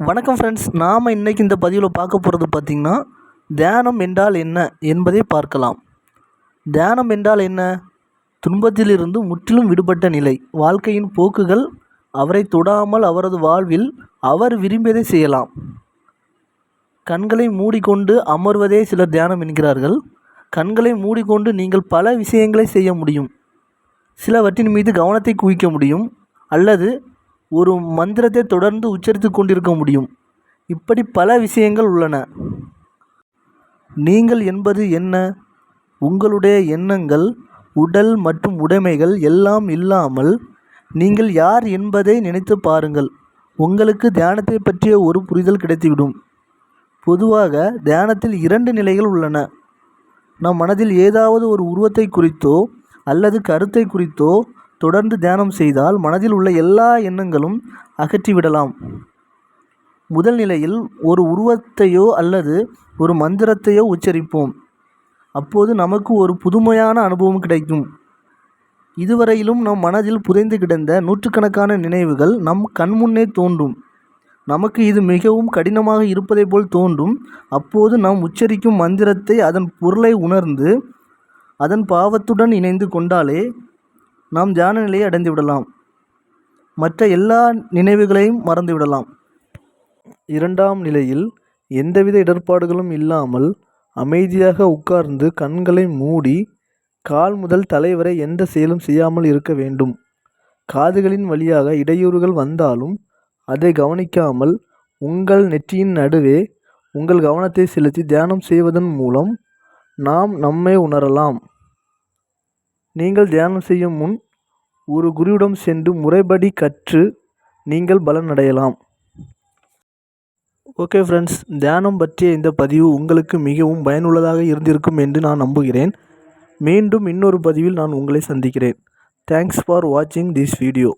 வணக்கம் ஃப்ரெண்ட்ஸ் நாம் இன்றைக்கி இந்த பதிவில் பார்க்க போகிறது பார்த்திங்கன்னா தியானம் என்றால் என்ன என்பதை பார்க்கலாம். தியானம் என்றால் என்ன? துன்பத்திலிருந்து முற்றிலும் விடுபட்ட நிலை. வாழ்க்கையின் போக்குகள் அவரை தொடாமல் அவரது வாழ்வில் அவர் விரும்பியதை செய்யலாம். கண்களை மூடிக்கொண்டு அமர்வதே சிலர் தியானம் என்கிறார்கள். கண்களை மூடிக்கொண்டு நீங்கள் பல விஷயங்களை செய்ய முடியும். சிலவற்றின் மீது கவனத்தை குவிக்க முடியும். அல்லது ஒரு மந்திரத்தை தொடர்ந்து உச்சரித்து கொண்டிருக்க முடியும். இப்படி பல விஷயங்கள் உள்ளன. நீங்கள் என்பது என்ன? உங்களுடைய எண்ணங்கள் உடல் மற்றும் உடைமைகள் எல்லாம் இல்லாமல் நீங்கள் யார் என்பதை நினைத்து பாருங்கள். உங்களுக்கு தியானத்தை பற்றிய ஒரு புரிதல் கிடைத்துவிடும். பொதுவாக தியானத்தில் இரண்டு நிலைகள் உள்ளன. நம் மனதில் ஏதாவது ஒரு உருவத்தை குறித்தோ அல்லது கருத்தை குறித்தோ தொடர்ந்து தியானம் செய்தால் மனதில் உள்ள எல்லா எண்ணங்களும் அகற்றிவிடலாம். முதல் நிலையில் ஒரு உருவத்தையோ அல்லது ஒரு மந்திரத்தையோ உச்சரிப்போம். அப்போது நமக்கு ஒரு புதுமையான அனுபவம் கிடைக்கும். இதுவரையிலும் நம் மனதில் புதைந்து கிடந்த நூற்றுக்கணக்கான நினைவுகள் நம் கண்முன்னே தோன்றும். நமக்கு இது மிகவும் கடினமாக இருப்பதை போல் தோன்றும். அப்போது நாம் உச்சரிக்கும் மந்திரத்தை அதன் பொருளை உணர்ந்து அதன் பாவத்துடன் இணைந்து கொண்டாலே நாம் தியான நிலையை அடைந்து விடலாம். மற்ற எல்லா நினைவுகளையும் மறந்து விடலாம். இரண்டாம் நிலையில் எந்தவித இடர்பாடுகளும் இல்லாமல் அமைதியாக உட்கார்ந்து கண்களை மூடி கால் முதல் தலை வரை எந்த செயலும் செய்யாமல் இருக்க வேண்டும். காதுகளின் வழியாக இடையூறுகள் வந்தாலும் அதை கவனிக்காமல் உங்கள் நெற்றியின் நடுவே உங்கள் கவனத்தை செலுத்தி தியானம் செய்வதன் மூலம் நாம் நம்மை உணரலாம். நீங்கள் தியானம் செய்யும் முன் ஒரு குருவிடம் சென்று முறைப்படி கற்று நீங்கள் பலன் அடையலாம். ஓகே ஃப்ரெண்ட்ஸ் தியானம் பற்றிய இந்த பதிவு உங்களுக்கு மிகவும் பயனுள்ளதாக இருந்திருக்கும் என்று நான் நம்புகிறேன். மீண்டும் இன்னொரு பதிவில் நான் உங்களை சந்திக்கிறேன். தேங்க்ஸ் ஃபார் வாட்சிங் திஸ் வீடியோ